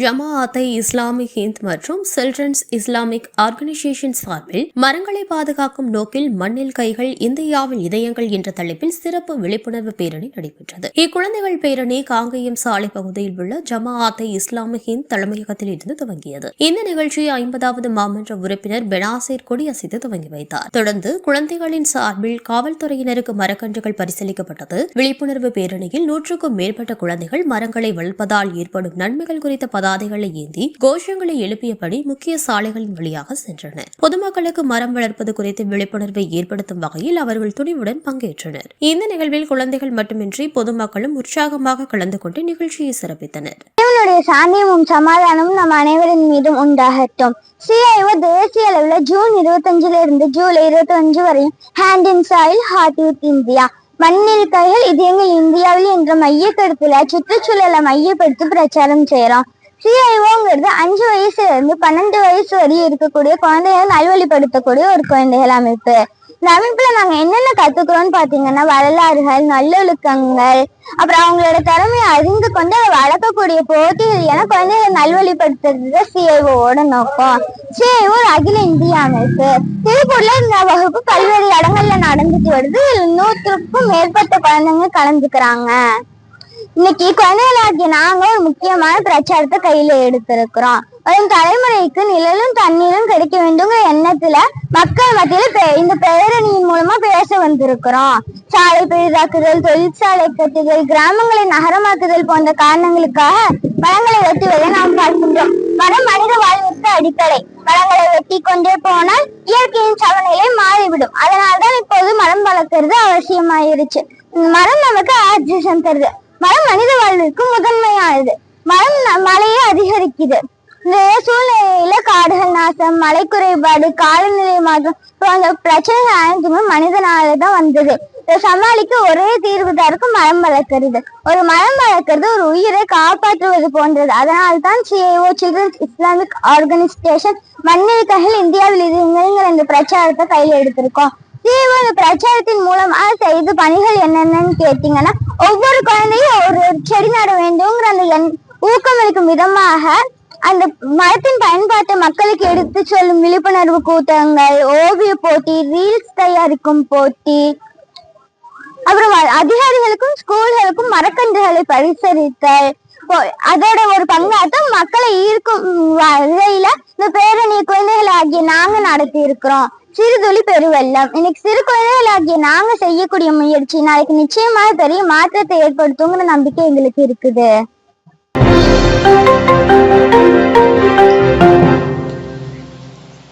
ஜமாஅத்தை Islamic Hind மற்றும் children's Islamic organisation சார்பில் மரங்களை பாதுகாக்கும் நோக்கில் மண்ணில் கைகள் இந்தியாவில் இதயங்கள் என்ற தலைப்பில் சிறப்பு விழிப்புணர்வு பேரணி நடைபெற்றது. இக்குழந்தைகள் பேரணி காங்கேயம் சாலை பகுதியில் உள்ள ஜமாஅத்தை இஸ்லாமிக் ஹிந்த் தலைமையகத்தில் இருந்து துவங்கியது. இந்த நிகழ்ச்சியை ஐம்பதாவது மாமன்ற உறுப்பினர் பெனாசிர் கொடியசைத்து துவங்கி வைத்தார். தொடர்ந்து குழந்தைகளின் சார்பில் காவல்துறையினருக்கு மரக்கன்றுகள் பரிசீலிக்கப்பட்டது. விழிப்புணர்வு பேரணியில் நூற்றுக்கும் மேற்பட்ட குழந்தைகள் மரங்களை வளர்ப்பதால் ஏற்படும் நன்மைகள் குறித்த பதாதைகளை ஏந்தி கோஷங்களை எழுப்பியபடி முக்கிய சாலைகளின் வழியாக சென்றனர். பொதுமக்களுக்கு மரம் வளர்ப்பது குறித்து விழிப்புணர்வை ஏற்படுத்தும் வகையில் அவர்கள் துணிவுடன் பங்கேற்றனர். இந்த நிகழ்வில் குழந்தைகள் மட்டுமின்றி பொதுமக்களும் உற்சாகமாக கலந்து கொண்டு நிகழ்ச்சியை சிறப்பித்தனர். சாந்தியமும் சமாதானமும் நம் அனைவரின் மீதும் உண்டாகட்டும். சிஐஓ தேசிய அளவில் ஜூன் இருபத்தஞ்சுல இருந்து ஜூலை இருபத்தி அஞ்சு வரையும் hand in soil heart youth India மண்ணில் கைகள் இது எங்கள் இந்தியாவில் என்ற மைய கருத்துல சுற்றுச்சூழலை மையப்படுத்தி பிரச்சாரம் செய்யறோம். சிஐஓங்கிறது அஞ்சு வயசுல இருந்து பன்னெண்டு வயசு வரையும் இருக்கக்கூடிய குழந்தைகளை நல்வழிப்படுத்தக்கூடிய ஒரு குழந்தைகள் அமைப்பு. இந்த அமைப்புல நாங்க என்னென்ன கத்துக்கிறோம்னு பாத்தீங்கன்னா வரலாறுகள் நல்லொழுக்கங்கள் அப்புறம் அவங்களோட திறமையை அறிந்து கொண்டு அதை வளர்க்கக்கூடிய போட்டிகள் என குழந்தைகளை நல்வழிப்படுத்துறது சிஐஓட நோக்கம். சிஐஓ ஒரு அகில இந்திய அமைப்பு. திருப்பூர்ல இந்த வகுப்பு பல்வேறு இடங்கள்ல நடந்துட்டு வருது. நூற்றுக்கும் மேற்பட்ட குழந்தைங்க கலந்துக்கிறாங்க. இன்னைக்கு குழந்தைகளாகிய நாங்க ஒரு முக்கியமான பிரச்சாரத்தை கையில எடுத்திருக்கிறோம். வரும் தலைமுறைக்கு நிழலும் தண்ணீரும் கிடைக்க வேண்டுங்கிற எண்ணத்துல மக்கள் மத்தியில பே- இந்த பேரணியின் மூலமா பேச வந்திருக்கிறோம். சாலை பெரிதாக்குதல் தொழிற்சாலை கட்டுதல் கிராமங்களை நகரமாக்குதல் போன்ற காரணங்களுக்காக மரங்களை வெட்டுவதை நாம் பார்க்கின்றோம். மரம் மனித வாழ்விற்கு அடிப்படை மரங்களை வெட்டி கொண்டே போனால் இயற்கையின் சமநிலை மாறிவிடும். அதனால்தான் இப்போது மரம் வளர்க்கறது அவசியமாயிருச்சு. மரம் நமக்கு ஆக்சிஜன் தருது. மரம் மனித வாழ்வுக்கு முதன்மையானது. மரம் மழையை அதிகரிக்குது இந்த சூழ்நிலையில காடுகள் நாசம் மழை குறைபாடு காலநிலை மாற்றம் போன்ற பிரச்சனைகள் அனைத்துமே மனிதனால தான் வந்தது. இதை சமாளிக்க ஒரே தீர்வு தருக்கு மரம் வளர்க்கிறது. ஒரு மரம் வளர்க்கிறது ஒரு உயிரை காப்பாற்றுவது போன்றது. அதனால் தான் சிஏஓ சில்ட்ரன்ஸ் இஸ்லாமிக் ஆர்கனைசேஷன் மண்ணில் இந்தியாவில் இருங்கிற இந்த பிரச்சாரத்தை கையில் எடுத்திருக்கோம். சிஏஓ இந்த பிரச்சாரத்தின் மூலமாக செய்த பணிகள் என்னென்னன்னு கேட்டீங்கன்னா ஒவ்வொரு குழந்தையும் ஒரு செடி நட வேண்டும்ங்கிற அந்த எண் ஊக்கமளிக்கும் விதமாக அந்த மரத்தின் பயன்பாட்டை மக்களுக்கு எடுத்து சொல்லும் விழிப்புணர்வு கூட்டங்கள் ஓவிய போட்டி ரீல்ஸ் தயாரிக்கும் போட்டி. அப்புறம் அதிகாரிகளுக்கும் ஸ்கூல்களுக்கும் மரக்கன்றுகளை பரிசரித்தல் அதோட ஒரு பங்காட்டம் மக்களை ஈர்க்கும் வகையில இந்த பேரணி குழந்தைகள் ஆகிய நாங்க நடத்தி இருக்கிறோம் சிறுதுளி பெருவெல்லாம் இன்னைக்கு சிறு குழந்தைகள் ஆகிய நாங்க செய்யக்கூடிய முயற்சி நாளைக்கு நிச்சயமாக பெரிய மாற்றத்தை ஏற்படுத்துங்கிற நம்பிக்கை எங்களுக்கு இருக்குது.